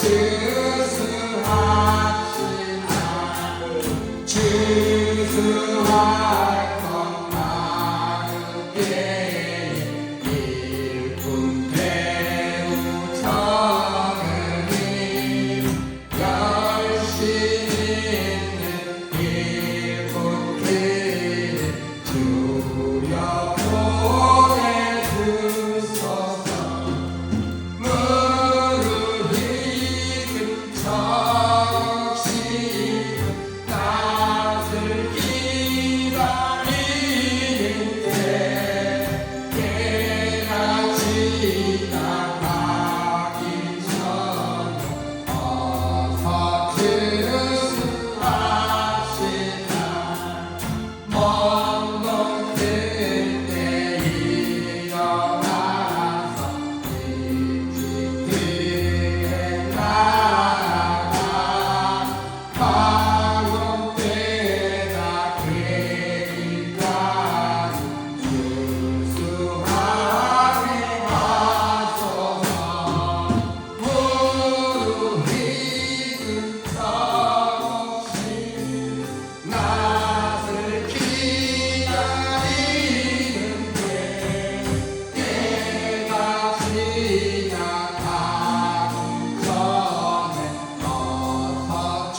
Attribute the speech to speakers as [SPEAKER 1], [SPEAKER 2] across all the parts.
[SPEAKER 1] 주수하시나 주수하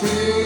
[SPEAKER 1] Yeah.